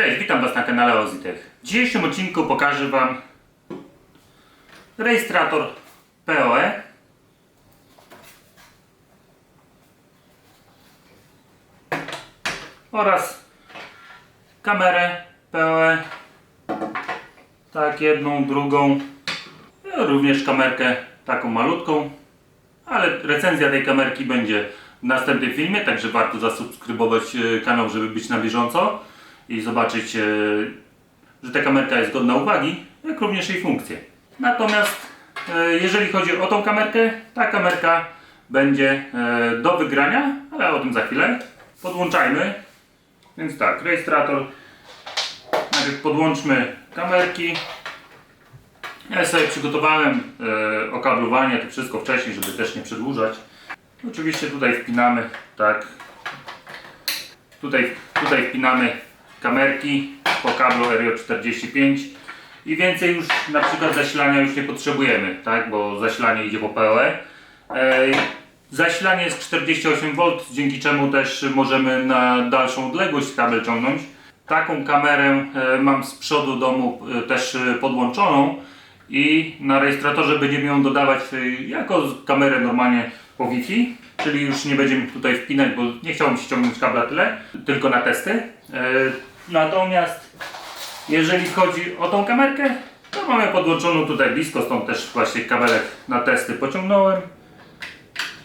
Cześć, witam Was na kanale Ozitech. W dzisiejszym odcinku pokażę Wam rejestrator PoE oraz kamerę PoE tak jedną, drugą. Również kamerkę taką malutką. Ale recenzja tej kamerki będzie w następnym filmie, także warto zasubskrybować e, kanał, żeby być na bieżąco i zobaczyć, e, że ta kamerka jest godna uwagi, jak również jej funkcje. Natomiast e, jeżeli chodzi o tą kamerkę, ta kamerka będzie e, do wygrania, ale o tym za chwilę. Podłączajmy. Więc tak, rejestrator. Najpierw podłączmy kamerki. Ja sobie przygotowałem okablowanie, to wszystko wcześniej, żeby też nie przedłużać. Oczywiście tutaj wpinamy, tak. Tutaj, tutaj wpinamy kamerki po kablu RJ45 i więcej już na przykład zasilania już nie potrzebujemy, tak, bo zasilanie idzie po PoE. E, zasilanie jest 48 V, dzięki czemu też możemy na dalszą odległość kabel ciągnąć. Taką kamerę e, mam z przodu domu e, też e, podłączoną i na rejestratorze będziemy ją dodawać jako kamerę normalnie po Wi-Fi, czyli już nie będziemy tutaj wpinać, bo nie chciałbym się ciągnąć kabla tyle, tylko na testy. E, Natomiast jeżeli chodzi o tą kamerkę, to mamy podłączoną tutaj blisko, stąd też właśnie kabelek na testy pociągnąłem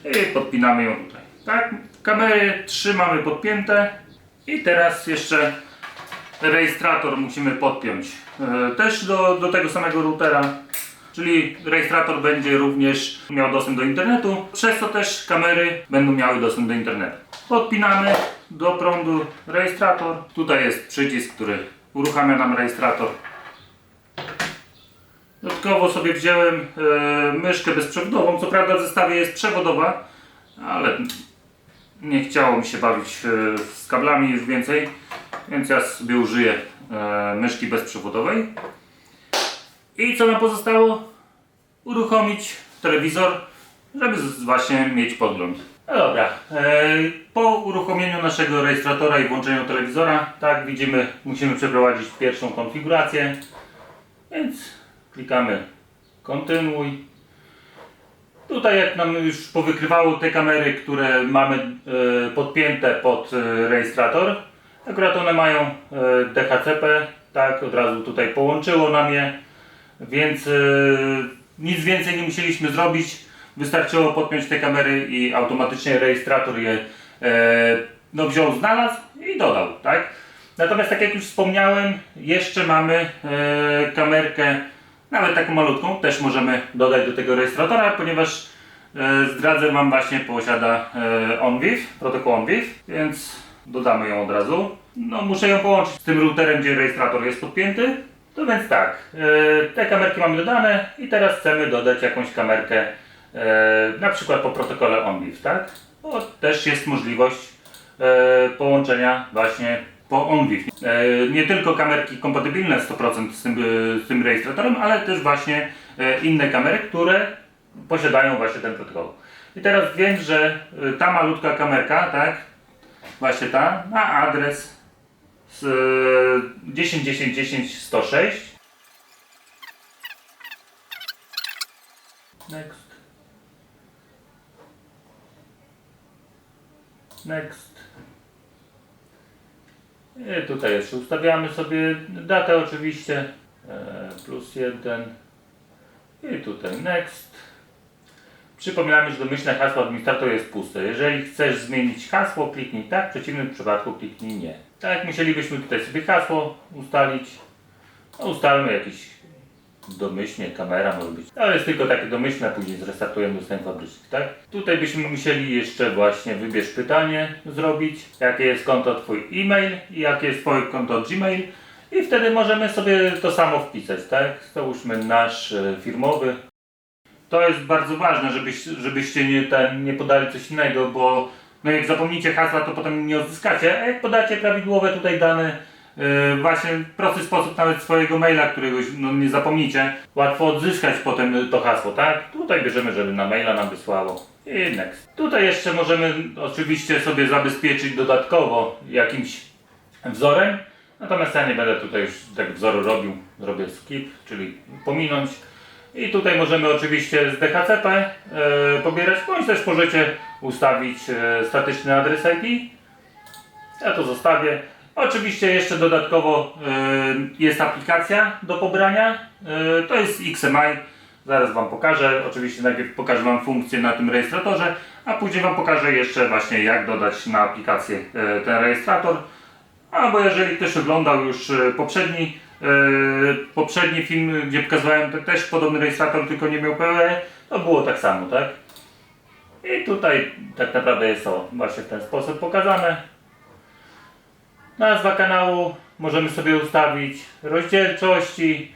i podpinamy ją tutaj. Tak, kamery trzymamy podpięte i teraz jeszcze rejestrator musimy podpiąć e, też do, do tego samego routera. Czyli rejestrator będzie również miał dostęp do internetu, przez co też kamery będą miały dostęp do internetu. Podpinamy do prądu rejestrator. Tutaj jest przycisk, który uruchamia nam rejestrator. Dodatkowo sobie wziąłem e, myszkę bezprzewodową. Co prawda w zestawie jest przewodowa, ale nie chciało mi się bawić e, z kablami już więcej, więc ja sobie użyję e, myszki bezprzewodowej. I co nam pozostało? Uruchomić telewizor, żeby właśnie mieć podgląd. No dobra, e, po uruchomieniu naszego rejestratora i włączeniu telewizora, tak widzimy, musimy przeprowadzić pierwszą konfigurację, więc klikamy kontynuuj. Tutaj jak nam już powykrywało te kamery, które mamy e, podpięte pod e, rejestrator, akurat one mają DHCP, tak, od razu tutaj połączyło nam je, więc e, nic więcej nie musieliśmy zrobić. Wystarczyło podpiąć te kamery i automatycznie rejestrator je e, no, wziął, znalazł i dodał, tak? Natomiast tak jak już wspomniałem, jeszcze mamy e, kamerkę, nawet taką malutką, też możemy dodać do tego rejestratora, ponieważ zdradzę Wam właśnie posiada OnVIF, protokół OnVIF, więc dodamy ją od razu. No muszę ją połączyć z tym routerem, gdzie rejestrator jest podpięty. To więc tak, e, te kamerki mamy dodane i teraz chcemy dodać jakąś kamerkę e, na przykład po protokole OnVIF, tak? Bo też jest możliwość e, połączenia właśnie po OnVIF. E, nie tylko kamerki kompatybilne 100% z tym, z tym rejestratorem, ale też właśnie inne kamery, które posiadają właśnie ten protokół. I teraz wiem, że ta malutka kamerka, tak, właśnie ta, ma adres z e, 10.10.10.106 Next. Next. I tutaj jeszcze ustawiamy sobie datę oczywiście. E, plus jeden. I tutaj next. Przypominamy, że domyślne hasło administrator jest puste. Jeżeli chcesz zmienić hasło, kliknij tak, w przeciwnym przypadku kliknij nie. Tak musielibyśmy tutaj sobie hasło ustalić. No, ustalmy jakieś domyślnie, kamera może być. Ale jest tylko takie domyślne, później zrestartujemy dostęp fabryczny, tak? Tutaj byśmy musieli jeszcze właśnie wybierz pytanie zrobić, jakie jest konto Twój e-mail i jakie jest Twoje konto Gmail i wtedy możemy sobie to samo wpisać, tak? Załóżmy nasz e, firmowy. To jest bardzo ważne, żebyś, żebyście nie, ten, nie podali coś innego, bo no jak zapomnicie hasła, to potem nie odzyskacie, a jak podacie prawidłowe tutaj dane, yy, właśnie w prosty sposób nawet swojego maila, któregoś no, nie zapomnicie, łatwo odzyskać potem to hasło, tak? Tutaj bierzemy, żeby na maila nam wysłało. I next. Tutaj jeszcze możemy oczywiście sobie zabezpieczyć dodatkowo jakimś wzorem, Natomiast ja nie będę tutaj już tak wzoru robił, zrobię skip, czyli pominąć. I tutaj możemy oczywiście z DHCP e, pobierać, bądź też możecie ustawić e, statyczny adres IP. Ja to zostawię. Oczywiście jeszcze dodatkowo e, jest aplikacja do pobrania. E, to jest XMI. Zaraz Wam pokażę. Oczywiście najpierw pokażę Wam funkcję na tym rejestratorze, a później Wam pokażę jeszcze właśnie jak dodać na aplikację ten rejestrator. Albo jeżeli ktoś oglądał już poprzedni, poprzedni film, gdzie pokazywałem te, też podobny rejestrator, tylko nie miał PE, to było tak samo, tak? I tutaj tak naprawdę jest to właśnie w ten sposób pokazane. Nazwa kanału możemy sobie ustawić, rozdzielczości,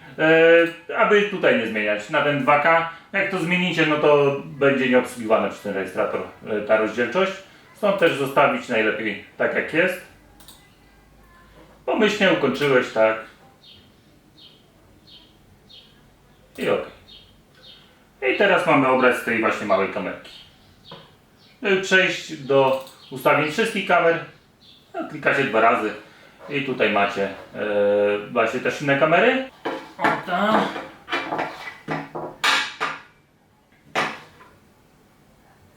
e, aby tutaj nie zmieniać na ten 2K. Jak to zmienicie, no to będzie nieobsługiwane przez ten rejestrator e, ta rozdzielczość. Stąd też zostawić najlepiej tak jak jest. Pomyślnie ukończyłeś, tak. I ok. I teraz mamy obraz z tej właśnie małej kamerki. Żeby przejść do ustawień wszystkich kamer, no, klikacie dwa razy i tutaj macie e, właśnie też inne kamery. O tak.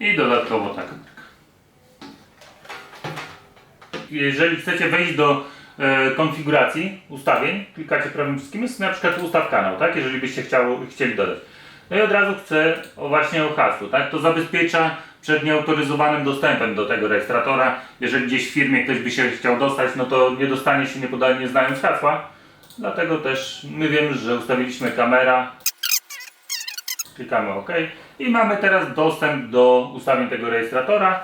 I dodatkowo tak. Jeżeli chcecie wejść do e, konfiguracji ustawień, klikacie prawym wszystkim, jest na przykład ustaw kanał, tak? Jeżeli byście chciał, chcieli dodać. No i od razu chcę o właśnie o hasło, tak? To zabezpiecza przed nieautoryzowanym dostępem do tego rejestratora. Jeżeli gdzieś w firmie ktoś by się chciał dostać, no to nie dostanie się nie, poda, nie znając hasła. Dlatego też my wiemy, że ustawiliśmy kamera. Klikamy OK. I mamy teraz dostęp do ustawień tego rejestratora.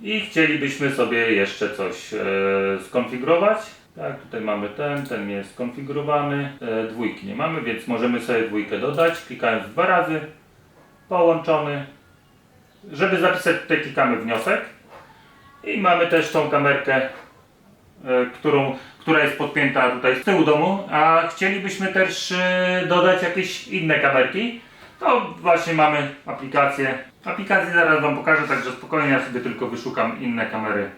I chcielibyśmy sobie jeszcze coś e, skonfigurować. Tak, tutaj mamy ten, ten jest skonfigurowany. E, dwójki nie mamy, więc możemy sobie dwójkę dodać. Klikając dwa razy. Połączony. Żeby zapisać tutaj klikamy wniosek. I mamy też tą kamerkę, e, którą, która jest podpięta tutaj z tyłu domu. A chcielibyśmy też e, dodać jakieś inne kamerki. To właśnie mamy aplikację. Aplikację zaraz Wam pokażę, także spokojnie ja sobie tylko wyszukam inne kamery e,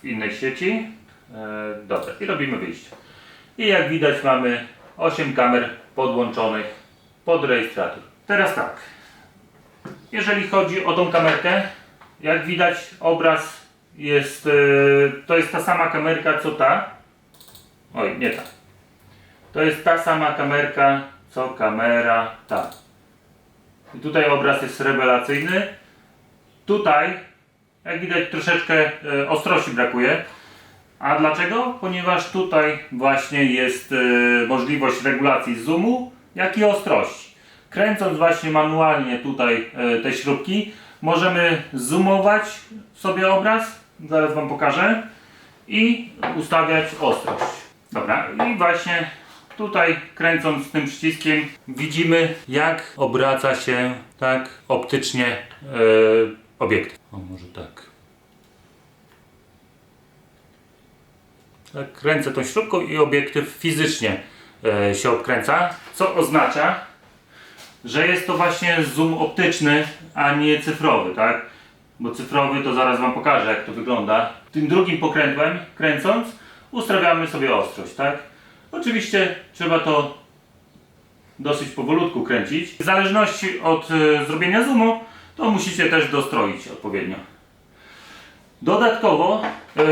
w innej sieci. Dobra, i robimy wyjście. I jak widać mamy 8 kamer podłączonych pod rejestrator. Teraz tak. Jeżeli chodzi o tą kamerkę, jak widać obraz jest, e, to jest ta sama kamerka co ta. Oj, nie ta. To jest ta sama kamerka co kamera ta. I tutaj obraz jest rewelacyjny. Tutaj, jak widać, troszeczkę e, ostrości brakuje. A dlaczego? Ponieważ tutaj właśnie jest e, możliwość regulacji zoomu, jak i ostrości. Kręcąc właśnie manualnie tutaj e, te śrubki, możemy zoomować sobie obraz, zaraz Wam pokażę, i ustawiać ostrość. Dobra, i właśnie tutaj kręcąc tym przyciskiem widzimy jak obraca się tak optycznie e, obiekt. O, może tak. Tak, kręcę tą śrubką i obiektyw fizycznie e, się odkręca, co oznacza, że jest to właśnie zoom optyczny, a nie cyfrowy, tak? Bo cyfrowy to zaraz Wam pokażę, jak to wygląda. Tym drugim pokrętłem, kręcąc, ustawiamy sobie ostrość, tak? Oczywiście trzeba to dosyć powolutku kręcić. W zależności od e, zrobienia zoomu, to musicie też dostroić odpowiednio. Dodatkowo e,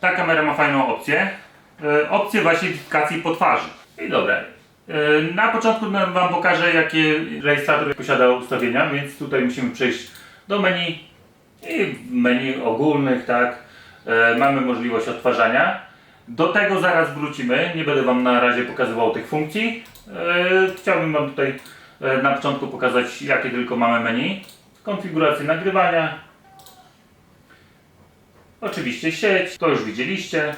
ta kamera ma fajną opcję. E, opcję właśnie identyfikacji po twarzy. I dobra. E, na początku Wam pokażę jakie rejestrator posiada ustawienia, więc tutaj musimy przejść do menu i w menu ogólnych, tak, e, mamy możliwość odtwarzania. Do tego zaraz wrócimy, nie będę Wam na razie pokazywał tych funkcji. E, chciałbym Wam tutaj na początku pokazać jakie tylko mamy menu. Konfigurację nagrywania, Oczywiście sieć, to już widzieliście.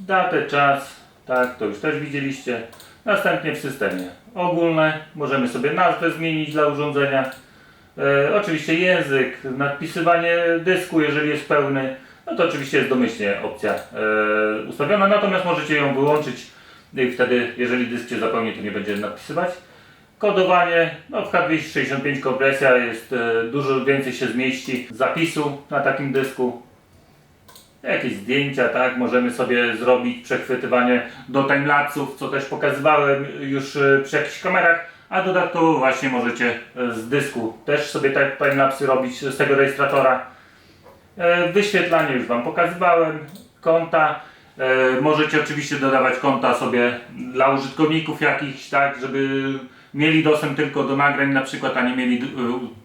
Datę, czas, tak, to już też widzieliście. Następnie w systemie ogólne, możemy sobie nazwę zmienić dla urządzenia. E, oczywiście język, nadpisywanie dysku, jeżeli jest pełny. No to oczywiście jest domyślnie opcja e, ustawiona, natomiast możecie ją wyłączyć i wtedy, jeżeli dysk się zapełni, to nie będzie nadpisywać. Kodowanie, no w H265 kompresja jest e, dużo więcej się zmieści zapisu na takim dysku. Jakieś zdjęcia, tak, możemy sobie zrobić przechwytywanie do timelapsów, co też pokazywałem już e, przy jakichś kamerach, a dodatkowo właśnie możecie e, z dysku też sobie te timelapsy robić z tego rejestratora. E, Wyświetlanie już Wam pokazywałem, konta. Możecie oczywiście dodawać konta sobie dla użytkowników jakichś, tak, żeby mieli dostęp tylko do nagrań na przykład, a nie mieli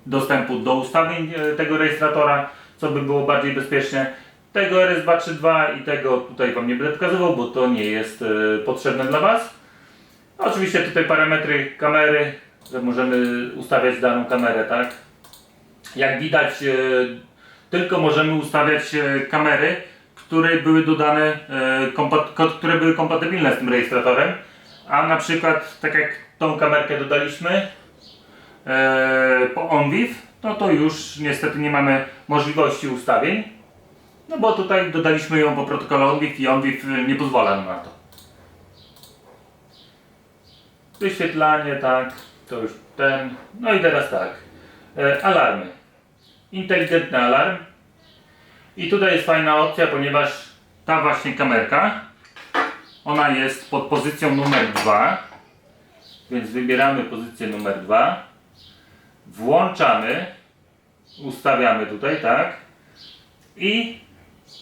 dostępu do ustawień tego rejestratora, co by było bardziej bezpieczne. Tego RS232 i tego tutaj Wam nie będę pokazywał, bo to nie jest e, potrzebne dla Was. Oczywiście tutaj parametry kamery, że możemy ustawiać daną kamerę, tak? Jak widać, e, tylko możemy ustawiać e, kamery, które były dodane, które były kompatybilne z tym rejestratorem. A na przykład, tak jak tą kamerkę dodaliśmy po OnVIV, no to już niestety nie mamy możliwości ustawień. No bo tutaj dodaliśmy ją po protokole OnVIV i OnVIV nie pozwala nam na to. Wyświetlanie, tak, to już ten. No i teraz tak. E, alarmy. Inteligentny alarm. I tutaj jest fajna opcja, ponieważ ta właśnie kamerka, ona jest pod pozycją numer 2. Więc wybieramy pozycję numer 2. Włączamy. Ustawiamy tutaj, tak. I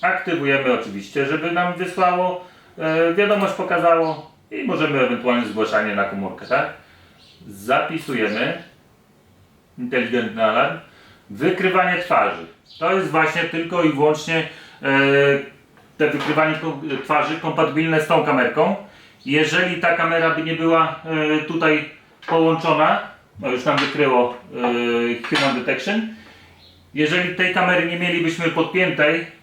aktywujemy oczywiście, żeby nam wysłało e, wiadomość pokazało i możemy ewentualnie zgłaszanie na komórkę, tak? Zapisujemy inteligentny alarm. Wykrywanie twarzy. To jest właśnie tylko i wyłącznie e, te wykrywanie twarzy kompatybilne z tą kamerką. Jeżeli ta kamera by nie była e, tutaj połączona, no już nam wykryło e, Human Detection, jeżeli tej kamery nie mielibyśmy podpiętej,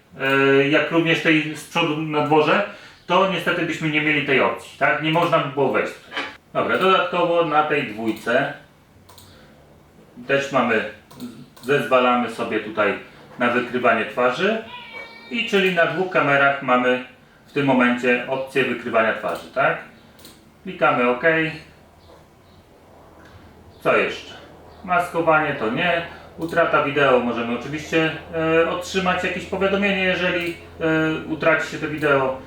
jak również tej z przodu na dworze, to niestety byśmy nie mieli tej opcji, tak? Nie można by było wejść. Dobra, dodatkowo na tej dwójce też mamy, zezwalamy sobie tutaj na wykrywanie twarzy i czyli na dwóch kamerach mamy w tym momencie opcję wykrywania twarzy, tak? Klikamy OK. Co jeszcze? Maskowanie to nie. Utrata wideo możemy oczywiście e, otrzymać jakieś powiadomienie, jeżeli e, utraci się to wideo.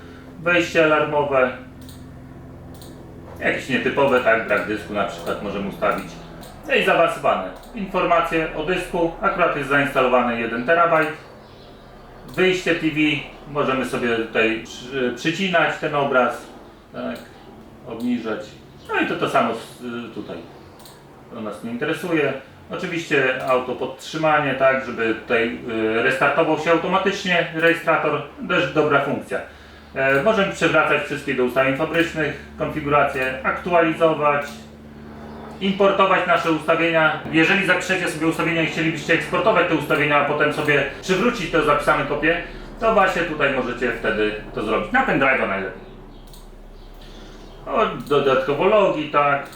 Wejście alarmowe. Jakieś nietypowe, tak, brak dysku na przykład możemy ustawić. No i zaawansowane. Informacje o dysku. Akurat jest zainstalowany 1 terabajt. Wyjście TV. Możemy sobie tutaj przy, przycinać ten obraz. Tak, obniżać. No i to to samo tutaj. To nas nie interesuje. Oczywiście auto podtrzymanie, tak, żeby tutaj y, restartował się automatycznie rejestrator. Też dobra funkcja. E, możemy przewracać wszystkie do ustawień fabrycznych, konfiguracje, aktualizować, importować nasze ustawienia. Jeżeli zapiszecie sobie ustawienia i chcielibyście eksportować te ustawienia, a potem sobie przywrócić te zapisane kopie, to właśnie tutaj możecie wtedy to zrobić. Na pendrive'a najlepiej. O, dodatkowo logi, tak.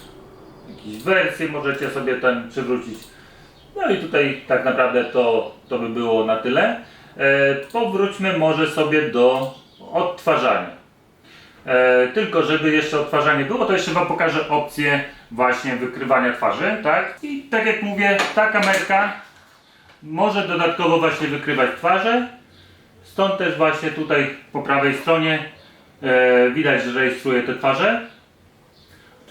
Jakieś wersje możecie sobie ten przywrócić. No i tutaj tak naprawdę to, to by było na tyle. E, powróćmy może sobie do odtwarzania. E, tylko żeby jeszcze odtwarzanie było, to jeszcze Wam pokażę opcję właśnie wykrywania twarzy, tak? I tak jak mówię, ta kamerka może dodatkowo właśnie wykrywać twarze. Stąd też właśnie tutaj po prawej stronie e, widać, że rejestruje te twarze.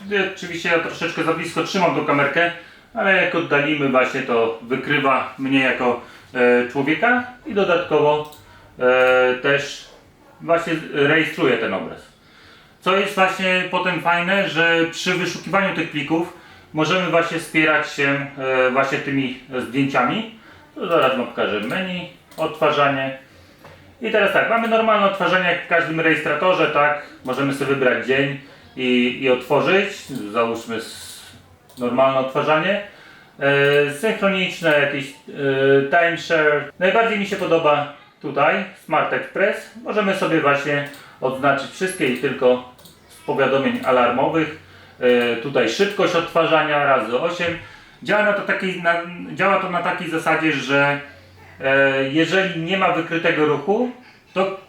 Tutaj oczywiście ja troszeczkę za blisko trzymam tą kamerkę, ale jak oddalimy właśnie to wykrywa mnie jako e, człowieka i dodatkowo e, też właśnie rejestruje ten obraz. Co jest właśnie potem fajne, że przy wyszukiwaniu tych plików możemy właśnie wspierać się e, właśnie tymi zdjęciami. To zaraz wam pokażę menu, odtwarzanie. I teraz tak, mamy normalne odtwarzanie jak w każdym rejestratorze, tak? Możemy sobie wybrać dzień i, i otworzyć. Załóżmy normalne odtwarzanie. E, synchroniczne, jakieś e, timeshare. Najbardziej mi się podoba tutaj Smart Express. Możemy sobie właśnie odznaczyć wszystkie i tylko z powiadomień alarmowych. E, tutaj szybkość odtwarzania razy 8. Działa, to takiej, na, działa to na takiej zasadzie, że jeżeli nie ma wykrytego ruchu, to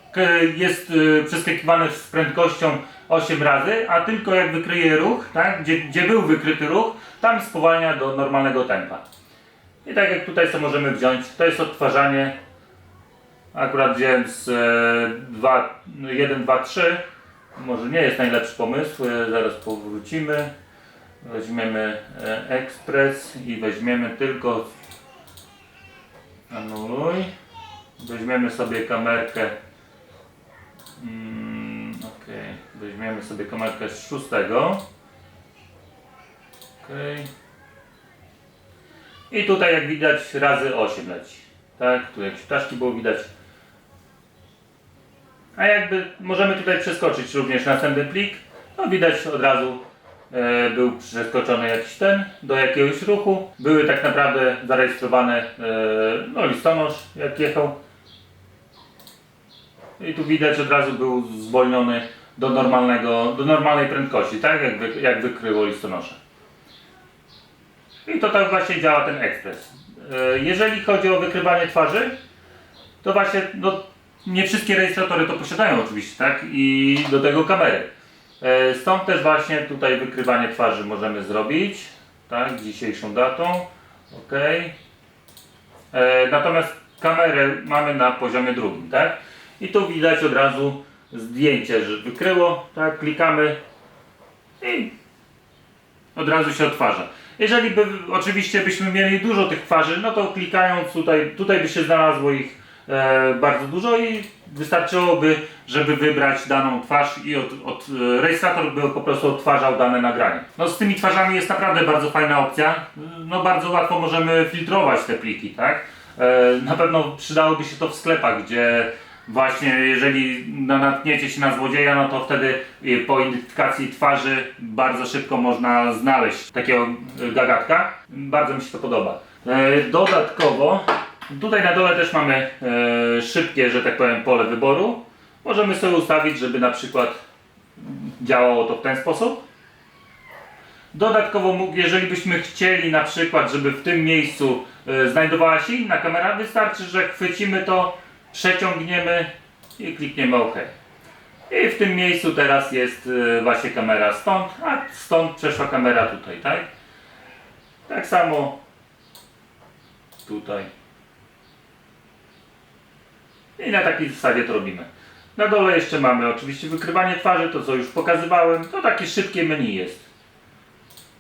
jest e, przeskakiwane z prędkością 8 razy, a tylko jak wykryje ruch, tak, gdzie, gdzie był wykryty ruch, tam spowalnia do normalnego tempa. I tak jak tutaj sobie możemy wziąć, to jest odtwarzanie Akurat wziąłem z e, 1, 2, 3. Może nie jest najlepszy pomysł, e, zaraz powrócimy. Weźmiemy e, ekspres i weźmiemy tylko anuluj. Weźmiemy sobie kamerkę. Mm, ok, weźmiemy sobie kamerkę z szóstego. Ok. I tutaj jak widać razy 8 leci. Tak, tu jakieś ptaszki było widać. A jakby możemy tutaj przeskoczyć również następny plik, no widać od razu e, był przeskoczony jakiś ten do jakiegoś ruchu. Były tak naprawdę zarejestrowane e, no listonosz jak jechał. I tu widać od razu był zwolniony do normalnego, do normalnej prędkości, tak jak, wy, jak wykryło listonosze. I to tak właśnie działa ten ekspres. E, Jeżeli chodzi o wykrywanie twarzy, to właśnie no, nie wszystkie rejestratory to posiadają oczywiście, tak? I do tego kamery. E, Stąd też właśnie tutaj wykrywanie twarzy możemy zrobić, tak? Dzisiejszą datą. OK. E, Natomiast kamerę mamy na poziomie drugim, tak? I tu widać od razu zdjęcie, że wykryło, tak? Klikamy i od razu się odtwarza. Jeżeli by oczywiście byśmy mieli dużo tych twarzy, no to klikając tutaj, tutaj by się znalazło ich e, bardzo dużo i wystarczyłoby, żeby wybrać daną twarz i od, od, e, rejestrator by po prostu odtwarzał dane nagranie. No z tymi twarzami jest naprawdę bardzo fajna opcja. No bardzo łatwo możemy filtrować te pliki, tak? E, na pewno przydałoby się to w sklepach, gdzie Właśnie jeżeli na- natkniecie się na złodzieja, no to wtedy y, po identyfikacji twarzy bardzo szybko można znaleźć takiego y, gagatka. Bardzo mi się to podoba. E, Dodatkowo tutaj na dole też mamy e, szybkie, że tak powiem, pole wyboru. Możemy sobie ustawić, żeby na przykład działało to w ten sposób. Dodatkowo, jeżeli byśmy chcieli na przykład, żeby w tym miejscu e, znajdowała się inna kamera, wystarczy, że chwycimy to, przeciągniemy i klikniemy OK. I w tym miejscu teraz jest e, właśnie kamera stąd, a stąd przeszła kamera tutaj, tak? Tak samo tutaj. I na takiej zasadzie to robimy. Na dole jeszcze mamy oczywiście wykrywanie twarzy, to co już pokazywałem. To takie szybkie menu jest.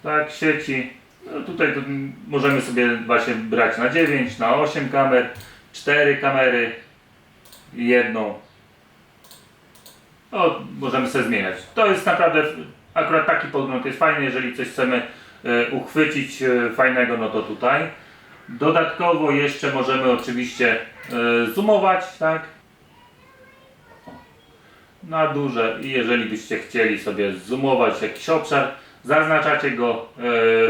Tak, sieci. No tutaj możemy sobie właśnie brać na 9, na 8 kamer, 4 kamery, jedną. No, możemy sobie zmieniać. To jest naprawdę, akurat taki podgląd jest fajny, jeżeli coś chcemy e, uchwycić e, fajnego, no to tutaj. Dodatkowo jeszcze możemy oczywiście e, zoomować, tak? Na duże i jeżeli byście chcieli sobie zoomować jakiś obszar, zaznaczacie go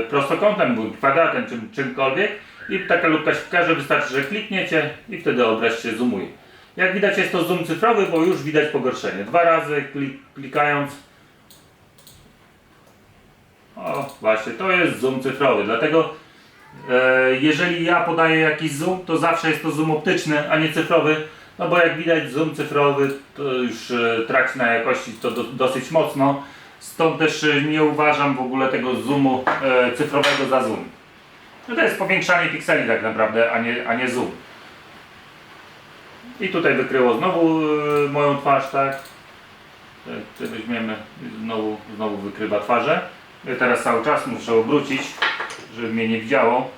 prostokątem bądź kwadratem, czym, czymkolwiek i taka lubka się wkaże, wystarczy, że klikniecie i wtedy obraz się zoomuje. Jak widać jest to zoom cyfrowy, bo już widać pogorszenie. Dwa razy klik, klikając o, właśnie, to jest zoom cyfrowy, dlatego e, jeżeli ja podaję jakiś zoom, to zawsze jest to zoom optyczny, a nie cyfrowy, no bo jak widać zoom cyfrowy to już e, traci na jakości to do, dosyć mocno, stąd też e, nie uważam w ogóle tego zoomu e, cyfrowego za zoom. No to jest powiększanie pikseli tak naprawdę, a nie, a nie zoom. I tutaj wykryło znowu e, moją twarz, tak? Tak, to weźmiemy znowu, znowu wykrywa twarze. Ja teraz cały czas muszę obrócić, żeby mnie nie widziało.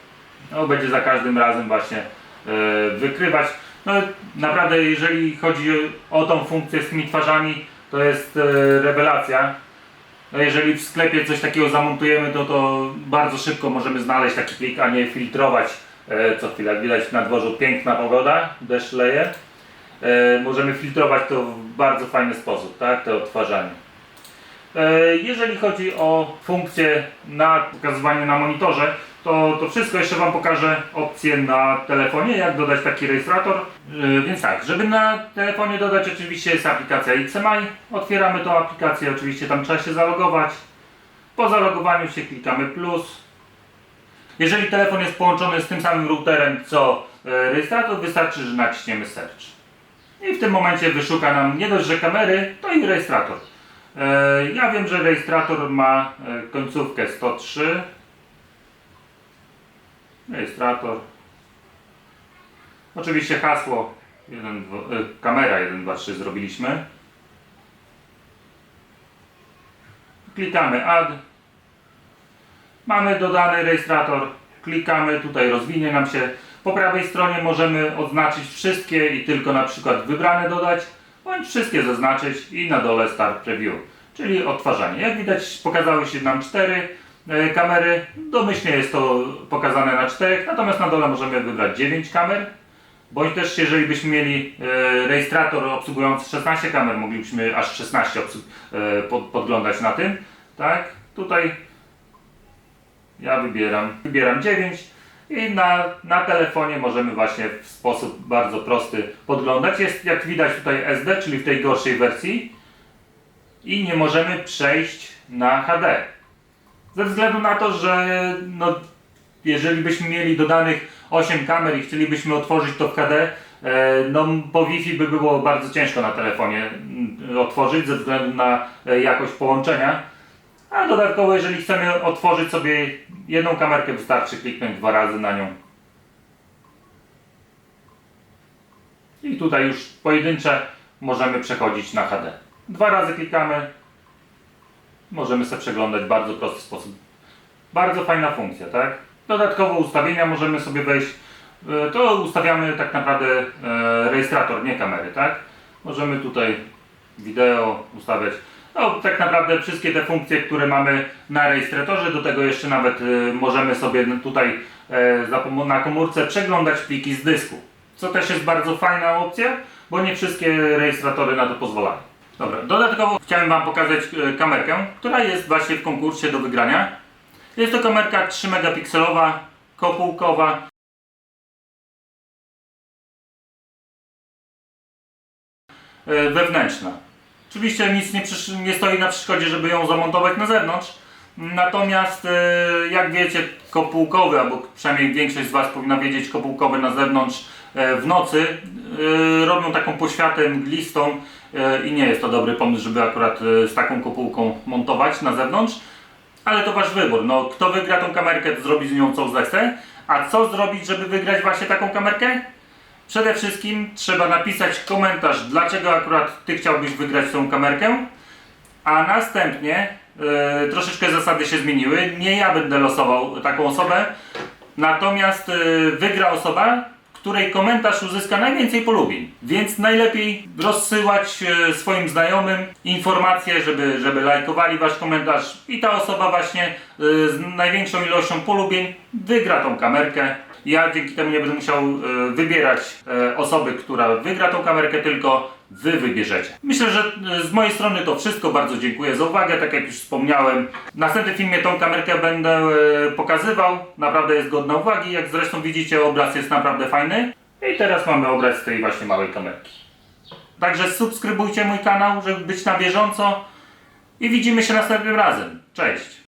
No, będzie za każdym razem właśnie e, wykrywać. No naprawdę jeżeli chodzi o tą funkcję z tymi twarzami, to jest e, rewelacja. No, jeżeli w sklepie coś takiego zamontujemy, to, to bardzo szybko możemy znaleźć taki plik, a nie filtrować e, co chwilę. Jak widać na dworzu piękna pogoda, deszcz leje. E, możemy filtrować to w bardzo fajny sposób, tak, to odtwarzanie. E, Jeżeli chodzi o funkcję na pokazywanie na monitorze, to, to wszystko jeszcze Wam pokażę opcje na telefonie, jak dodać taki rejestrator. E, Więc tak, żeby na telefonie dodać oczywiście jest aplikacja XMI. Otwieramy tą aplikację, oczywiście tam trzeba się zalogować. Po zalogowaniu się klikamy plus. Jeżeli telefon jest połączony z tym samym routerem co rejestrator, wystarczy, że naciśniemy search. I w tym momencie wyszuka nam nie dość, że kamery, to i rejestrator. E, Ja wiem, że rejestrator ma e, końcówkę 103. Rejestrator. Oczywiście hasło 1, 2, e, kamera 1, 2, 3 zrobiliśmy. Klikamy Add. Mamy dodany rejestrator. Klikamy, tutaj rozwinie nam się. Po prawej stronie możemy oznaczyć wszystkie i tylko na przykład wybrane dodać, bądź wszystkie zaznaczyć i na dole Start Preview, czyli odtwarzanie. Jak widać pokazały się nam cztery e, kamery. Domyślnie jest to pokazane na czterech, natomiast na dole możemy wybrać 9 kamer. Bądź też jeżeli byśmy mieli e, rejestrator obsługujący 16 kamer, moglibyśmy aż 16 obsłu- e, pod, podglądać na tym. Tak, tutaj ja wybieram, wybieram 9 i na, na telefonie możemy właśnie w sposób bardzo prosty podglądać. Jest jak widać tutaj SD, czyli w tej gorszej wersji i nie możemy przejść na HD. Ze względu na to, że no, jeżeli byśmy mieli dodanych 8 kamer i chcielibyśmy otworzyć to w HD, e, no po Wi-Fi by było bardzo ciężko na telefonie mm, otworzyć ze względu na e, jakość połączenia. A dodatkowo, jeżeli chcemy otworzyć sobie jedną kamerkę, wystarczy kliknąć dwa razy na nią. I tutaj już pojedyncze możemy przechodzić na HD. Dwa razy klikamy. Możemy sobie przeglądać w bardzo prosty sposób. Bardzo fajna funkcja, tak? Dodatkowo ustawienia możemy sobie wejść. E, To ustawiamy tak naprawdę e, rejestrator, nie kamery, tak? Możemy tutaj wideo ustawiać. No, tak naprawdę wszystkie te funkcje, które mamy na rejestratorze, do tego jeszcze nawet e, możemy sobie tutaj pomo- na komórce przeglądać pliki z dysku. Co też jest bardzo fajna opcja, bo nie wszystkie rejestratory na to pozwalają. Dobra, dodatkowo chciałem Wam pokazać e, kamerkę, która jest właśnie w konkursie do wygrania. Jest to kamerka 3 megapikselowa, kopułkowa. e, Wewnętrzna. Oczywiście nic nie, nie stoi na przeszkodzie, żeby ją zamontować na zewnątrz. Natomiast, e, jak wiecie, kopułkowy, albo przynajmniej większość z Was powinna wiedzieć, kopułkowy na zewnątrz e, w nocy e, robią taką poświatę mglistą e, i nie jest to dobry pomysł, żeby akurat z taką kopułką montować na zewnątrz. Ale to wasz wybór. No, kto wygra tą kamerkę, to zrobi z nią co zechce. A co zrobić, żeby wygrać właśnie taką kamerkę? Przede wszystkim trzeba napisać komentarz, dlaczego akurat ty chciałbyś wygrać tą kamerkę. A następnie e, troszeczkę zasady się zmieniły. Nie ja będę losował taką osobę. Natomiast e, wygra osoba, której komentarz uzyska najwięcej polubień. Więc najlepiej rozsyłać e, swoim znajomym informacje, żeby, żeby lajkowali wasz komentarz i ta osoba właśnie e, z największą ilością polubień wygra tą kamerkę. Ja dzięki temu nie będę musiał e, wybierać e, osoby, która wygra tą kamerkę, tylko wy wybierzecie. Myślę, że e, z mojej strony to wszystko. Bardzo dziękuję za uwagę. Tak jak już wspomniałem, w następnym filmie tą kamerkę będę pokazywał. Naprawdę jest godna uwagi. Jak zresztą widzicie, obraz jest naprawdę fajny. I teraz mamy obraz z tej właśnie małej kamerki. Także subskrybujcie mój kanał, żeby być na bieżąco. I widzimy się następnym razem. Cześć!